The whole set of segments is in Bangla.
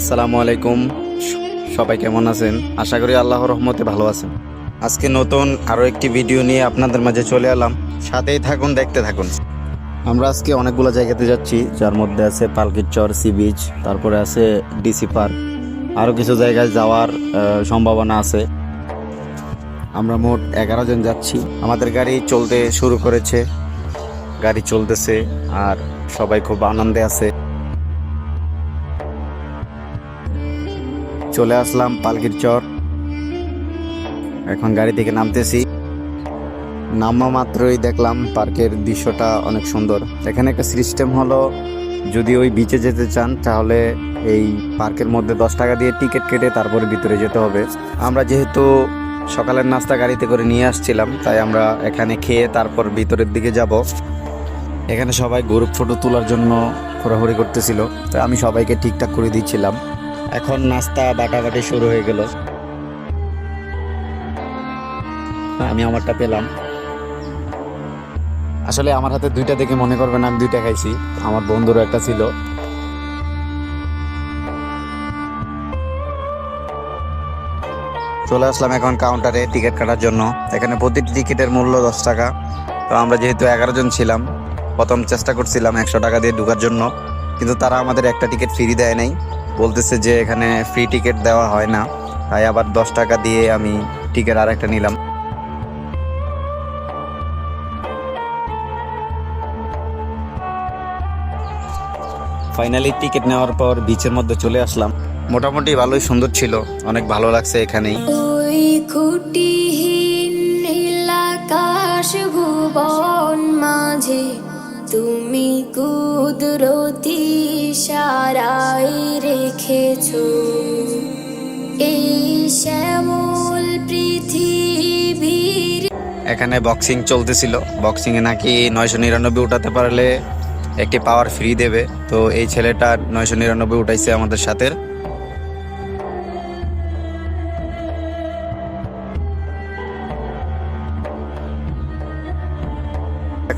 আসসালামু আলাইকুম। সবাই কেমন আছেন? আশা করি আল্লাহর রহমতে ভালো আছেন। আজকে নতুন আরও একটি ভিডিও নিয়ে আপনাদের মাঝে চলে এলাম। সাথেই থাকুন, দেখতে থাকুন। আমরা আজকে অনেকগুলো জায়গাতে যাচ্ছি। যার মধ্যে আছে পালকির চর সি বিচ, তারপরে আছে ডিসি পার্ক। আরও কিছু জায়গায় যাওয়ার সম্ভাবনা আছে। আমরা মোট এগারো জন যাচ্ছি। আমাদের গাড়ি চলতে শুরু করেছে। গাড়ি চলতেছে আর সবাই খুব আনন্দে আছে। চলে আসলাম পালকির চর। এখন গাড়ি থেকে নামতেছি। নামা মাত্রই দেখলাম পার্কের দৃশ্যটা অনেক সুন্দর। এখানে একটা সিস্টেম হলো, যদি ওই বিচে যেতে চান, তাহলে এই পার্কের মধ্যে দশ টাকা দিয়ে টিকিট কেটে তারপরে ভিতরে যেতে হবে। আমরা যেহেতু সকালের নাস্তা গাড়িতে করে নিয়ে আসছিলাম, তাই আমরা এখানে খেয়ে তারপর ভিতরের দিকে যাব। এখানে সবাই গ্রুপ ফটো তোলার জন্য ঘোরাঘুরি করতেছিল তাই আমি সবাইকে ঠিকঠাক করে দিচ্ছিলাম। এখন নাস্তা, বাটাবাটি শুরু হয়ে গেল। আমি আমারটা পেলাম। আসলে আমার হাতে দুইটা দেখে মনে করবেন আমি দুইটা খাইছি। আমার বন্ধুরও একটা ছিল। চলে আসলাম এখন কাউন্টারে টিকিট কাটার জন্য। এখানে প্রতিটি টিকিটের মূল্য দশ টাকা। তো আমরা যেহেতু এগারো জন ছিলাম, প্রথম চেষ্টা করছিলাম একশো টাকা দিয়ে ঢুকার জন্য। কিন্তু তারা আমাদের একটা টিকিট ফ্রি দেয় নাই। বলতেছে যে এখানে ফ্রি টিকিট দেওয়া হয় না। তাই আবার দশ টাকা দিয়ে আমি টিকিট আর একটা নিলাম। ফাইনালি টিকিট নেওয়ার পর বিচের মধ্যে চলে আসলাম। মোটামুটি ভালোই সুন্দর ছিল। অনেক ভালো লাগছে এখানেই। মাঝে তুমি কুদরতি সারাই রেখেছ। এই শ্যামল পৃথিবীর এখানে বক্সিং চলতেছিল। বক্সিং এ নাকি নয়শো নিরানব্বই উঠাতে পারলে একটি পাওয়ার ফ্রি দেবে। তো এই ছেলেটা নয়শো নিরানব্বই উঠাইছে আমাদের সাথে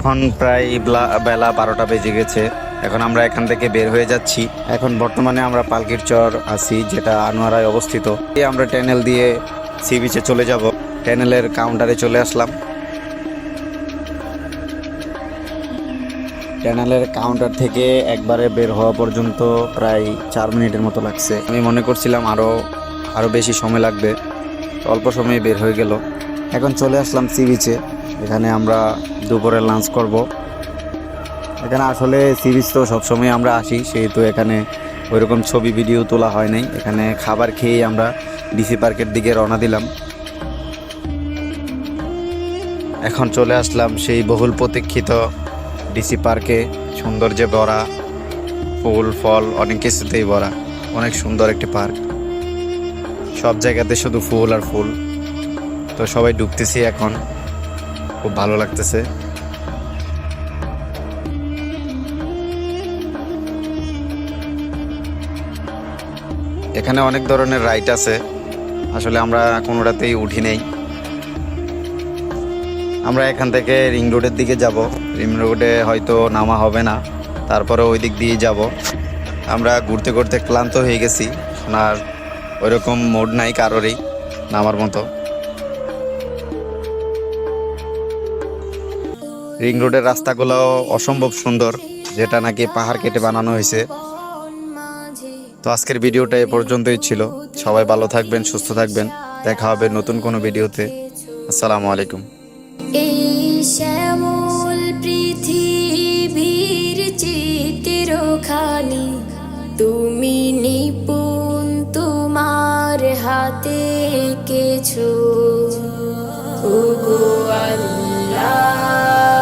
এখন প্রায় ব্লা- বারোটা বেজে গেছে। এখন আমরা এখান থেকে বের হয়ে যাচ্ছি। এখন বর্তমানে আমরা পালকির চর আছি, যেটা আনোয়ারায় অবস্থিত। আমরা ট্যানেল দিয়ে সি বিচে চলে যাব। ট্যানেলের কাউন্টারে চলে আসলাম। ট্যানেলের কাউন্টার থেকে একবারে বের হওয়া পর্যন্ত প্রায় চার মিনিটের মতো লাগছে। আমি মনে করছিলাম আরও আরও বেশি সময় লাগবে। অল্প সময়ে বের হয়ে গেল। এখন চলে আসলাম সি বিচে। এখানে আমরা দুপুরে লাঞ্চ করব। এখানে আসলে সি বিচ তো সবসময় আমরা আসি, সেহেতু এখানে ওইরকম ছবি ভিডিও তোলা হয় নাই। এখানে খাবার খেয়েই আমরা ডিসি পার্কের দিকে রওনা দিলাম। এখন চলে আসলাম সেই বহুল প্রতীক্ষিত ডিসি পার্কে সৌন্দর্যে ভরা, ফুল, ফল, অনেক কিছুতেই ভরা। অনেক সুন্দর একটি পার্ক। সব জায়গাতে শুধু ফুল আর ফুল। তো সবাই ঢুকতেছি এখন। খুব ভালো লাগতেছে। এখানে অনেক ধরনের রাইড আছে। আসলে আমরা কোনোটাতেই উঠি নেই। আমরা এখান থেকে রিং রোডের দিকে যাব। রিং রোডে হয়তো নামা হবে না। তারপরে ওই দিক দিয়ে যাব। আমরা ঘুরতে ঘুরতে ক্লান্ত হয়ে গেছি। আর ওইরকম মোড নাই কারোরই নামার মতো। রিং রোডের রাস্তাগুলো অসম্ভব সুন্দর, যেটা নাকি পাহাড় কেটে বানানো হয়েছে। তো আজকের ভিডিওটা এ পর্যন্তই ছিল। সবাই ভালো থাকবেন, সুস্থ থাকবেন। দেখা হবে নতুন কোনো ভিডিওতে। আসসালামু আলাইকুম। এই তুমি নিপুণ তোমার হাতে কিছু আল্লাহ।